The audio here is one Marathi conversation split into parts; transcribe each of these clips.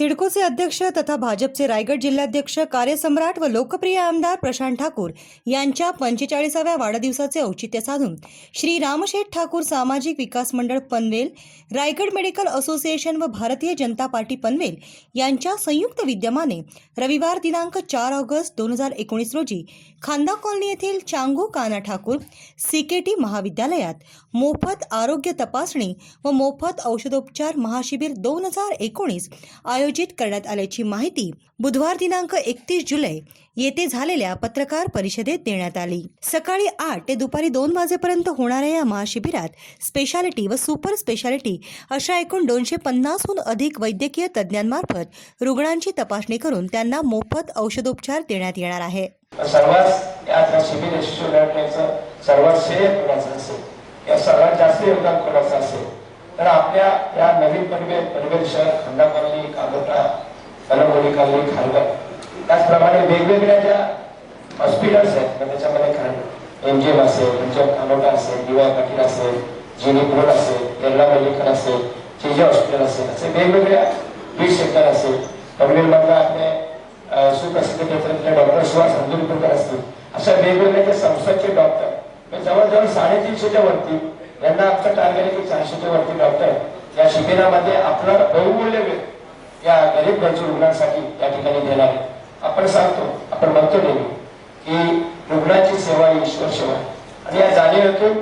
सिडकोचे अध्यक्ष तथा भाजपचे रायगड जिल्हाध्यक्ष कार्यसम्राट व लोकप्रिय आमदार प्रशांत ठाकूर यांच्या पंचेचाळीसाव्या वाढदिवसाचे औचित्य साधून श्री रामशेठ ठाकूर सामाजिक विकास मंडळ पनवेल रायगड मेडिकल असोसिएशन व भारतीय जनता पार्टी पनवेल यांच्या संयुक्त विद्यमाने रविवार दिनांक चार ऑगस्ट दोन हजार एकोणीस रोजी खांदा कॉलनी येथील चांगू काना ठाकूर सीकेटी महाविद्यालयात मोफत आरोग्य तपासणी व मोफत औषधोपचार महाशिबिर दोन हजार एकोणीस आयोजित करण्यात आल्याची माहिती बुधवार दिनांक एकतीस जुलै येथे झालेल्या पत्रकार परिषदेत देण्यात आली. सकाळी आठ ते दुपारी दोन वाजेपर्यंत होणाऱ्या या महाशिबिरात स्पेशालिटी व सुपर स्पेशालिटी अशा एकूण दोनशे पन्नासहून अधिक वैद्यकीय तज्ज्ञांमार्फत रुग्णांची तपासणी करून त्यांना मोफत औषधोपचार देण्यात येणार आहे. सर्वात जास्त योगदान कोणाचं असेल? तर आपल्या या नवीन परिवेश पनवेल कलंबोली कॉलनी खारघर त्याचप्रमाणे वेगवेगळ्या ज्या हॉस्पिटल्स आहेत त्याच्यामध्ये खान एमजीएम असेल तुमच्या कानोटा असेल डीवाय पाटील असेल जिनी रोड असेल येरला मेडिकल असेल जे हॉस्पिटल असेल असे वेगवेगळ्या बीड सेंटर असेल. पनवेलमधलं आपले सुप्रसिद्ध क्षेत्रातले डॉक्टर सुहास हंदुरपूरकर असतील. अशा वेगवेगळ्या ज्या संस्थांचे डॉक्टर जवळजवळ साडेतीनशेच्या वरती यांना आमचं टार्गेट आहे की चारशेच्या वरती डॉक्टर या शिबिरामध्ये आपलं बहुमूल्य वेळ या गरीब गरजू रुग्णांसाठी या ठिकाणी देणार आहे. आपण सांगतो आपण म्हणतो नेहमी की रुग्णाची सेवा ही ईश्वर सेवा आणि या जाणीवेतून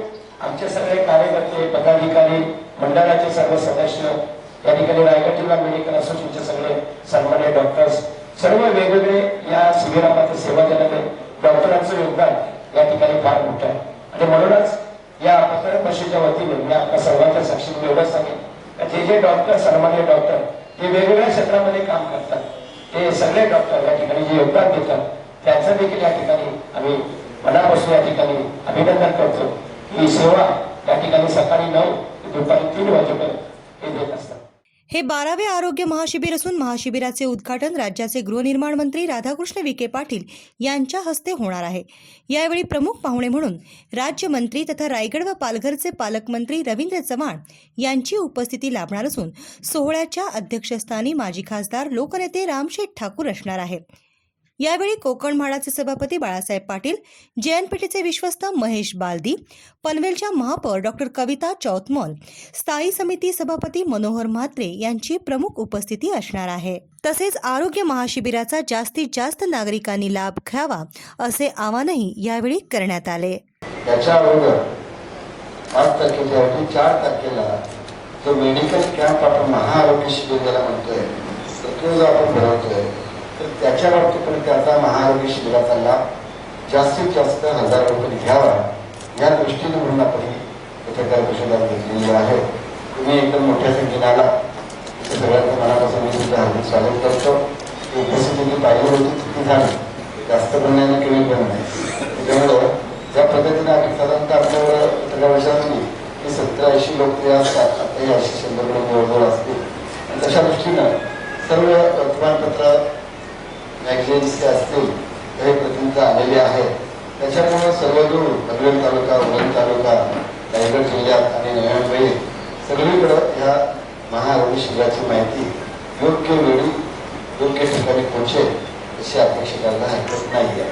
आमचे सगळे कार्यकर्ते पदाधिकारी मंडळाचे सर्व सदस्य या ठिकाणी रायगड जिल्हा मेडिकल असोसिएशनचे सगळे सन्मान्य डॉक्टर्स सर्व वेगवेगळे या शिबिरामध्ये सेवा देणारे डॉक्टरांचं योगदान या ठिकाणी फार मोठं आहे. आणि म्हणूनच या पत्रकार परिषदेच्या वतीने मी आपल्या सर्वांच्या साक्षीने एवढंच सांगेन. जे जे डॉक्टर सन्मान्य डॉक्टर ते वेगवेगळ्या क्षेत्रामध्ये काम करतात. ते सगळे डॉक्टर या ठिकाणी जे योगदान देतात त्यांचं देखील या ठिकाणी आम्ही मनापासून या ठिकाणी अभिनंदन करतो. ही सेवा या ठिकाणी सकाळी नऊ ते दुपारी तीन वाजेपर्यंत हे देत असतात. हे बारावे आरोग्य महाशिबिर असून महाशिबिराचे उद्घाटन राज्याचे गृहनिर्माण मंत्री राधाकृष्ण विखे पाटील यांच्या हस्ते होणार आहे. यावेळी प्रमुख पाहुणे म्हणून राज्यमंत्री तथा रायगड व पालघरचे पालकमंत्री रवींद्र चव्हाण यांची उपस्थिती लाभणार असून सोहळ्याच्या अध्यक्षस्थानी माजी खासदार लोकनेते रामशेठ ठाकूर असणार आहे. यावेळी कोकण म्हाडाचे सभापती बाळासाहेब पाटील जेएनपीटीचे विश्वस्त महेश बालदी पनवेलच्या महापौर डॉक्टर कविता चौतमोल स्थायी समिती सभापती मनोहर म्हात्रे यांची प्रमुख उपस्थिती असणार आहे. तसेच आरोग्य महाशिबिराचा जास्तीत जास्त नागरिकांनी लाभ घ्यावा असे आवाहनही यावेळी करण्यात आले. त्याच्या अगोदर पाच तारखेच्या चार तारखेला जो मेडिकल कॅम्प आपण महाआरोग्य शिबिर ज्याला म्हणतोय तर तो जो आपण भरवतोय तर त्याच्या बाबतीत पण त्याचा महाआरोग्य शिबिराचा लाभ जास्तीत जास्त हजार रुपये घ्यावा या दृष्टीने म्हणून आपण ही पत्रकार परिषदा घेतलेली आहे. तुम्ही एकदम मोठ्या संख्येने आला. सगळ्यांचं मनापासून मी तुमचं हार्दिक स्वागत करतो. उपस्थिती जी पाहिजे होती तिथे झाली. जास्त पण नाही कमी पण नाही. त्याच्यामुळं ज्या पद्धतीने आम्ही साधारणतः आपल्यावर पत्रकार वर्षांनी की सत्तर ऐंशी लोक जे असतात आताही ऐंशी शंभर लोक जवळजवळ असतील. तशा दृष्टीनं सर्व वर्तमानपत्र मॅगझिन्स असतील हे प्रतिनिधी आलेले आहेत. त्याच्यामुळे सर्वदूर पनवेल तालुका उरण तालुका रायगड जिल्ह्यात आणि नव्या मुंबई सगळीकडं ह्या महाआरोग्य शिबिराची माहिती योग्य वेळी योग्य ठिकाणी पोहोचेल अशी अपेक्षा करायला हरकत नाही आहे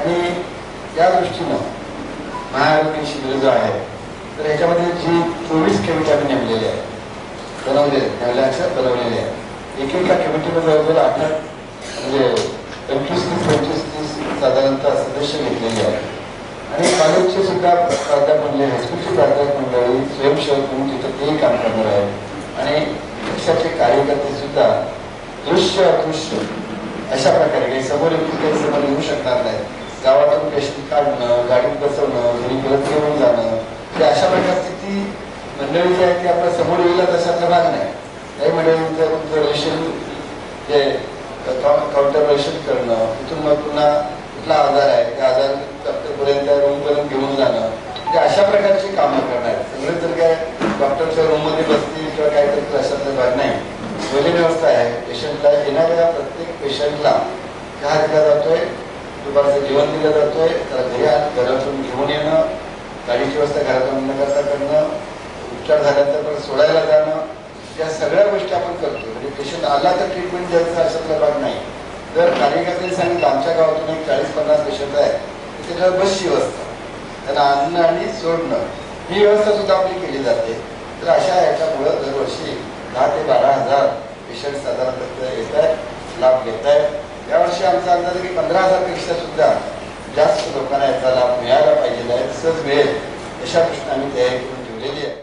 आणि त्या दृष्टीनं महाआरोग्य शिबिर जो आहे तर ह्याच्यामध्ये जी चोवीस कमिटी आम्ही नेमलेली आहेत बनवलेले नेमल्याच्या बनवलेल्या आहेत. एकेका कमिटीमध्ये जवळजवळ आठ आठ म्हणजे पंचवीस ते पंचवीस तीस साधारणतः सदस्य घेतलेले आहेत. आणि कॉलेजचे सुद्धा प्राध्यापक म्हणजे मंडळी हायस्कूलची प्राध्यापक मंडळी स्वयंसेवक म्हणून तिथं तेही काम करणार आहे आणि पक्षाचे कार्यकर्ते सुद्धा दृश्य अदृश्य अशा प्रकारे काही समोर येऊन काही समोर येऊ शकणार नाही गावातून पेशंट काढणं गाडीत बसवणं घरी परत घेऊन जाणं ते अशा प्रकारची ती मंडळी जी आहे ती आपल्यासमोर येईल तशातला भाग नाही. काही मंडळींचं तुमचं रेशन जे ऑपरेशन करणं तिथून मग पुन्हा कुठला आजार आहे त्या आजार डॉक्टरपर्यंत रूमपर्यंत घेऊन जाणं म्हणजे अशा प्रकारची कामं करणार सगळे तर काय डॉक्टरच्या रूममध्ये बसतील किंवा काय तर अशातला भाग नाही पहिली व्यवस्था आहे पेशंटला येणाऱ्या प्रत्येक पेशंटला चहा दिला जातोय दुपारचं जेवण दिलं जातोय त्याला घरी घरातून घेऊन येणं गाडीची व्यवस्था घरातून न करता करणं उपचार झाल्यानंतर परत सोडायला जाणं या सगळ्या गोष्टी आपण करतो म्हणजे पेशंट आला तर ट्रीटमेंट द्यायचा अशातला भाग नाही. जर कार्यकर्त्यांनी सांगितलं आमच्या गावातून एक चाळीस पन्नास पेशंट आहे तर त्याच्यावर बसची व्यवस्था. त्यांना आणणं आणि सोडणं ही व्यवस्था सुद्धा आपली केली जाते. तर अशा याच्यामुळं दरवर्षी दहा ते बारा हजार पेशंट साधारणतः येत आहेत लाभ घेत आहेत यावर्षी आमचा अंदाज की पंधरा हजारपेक्षा सुद्धा जास्त लोकांना याचा लाभ मिळायला पाहिजे आहे तसंच मिळेल अशा प्रश्न आम्ही तयारी करून ठेवलेली आहे.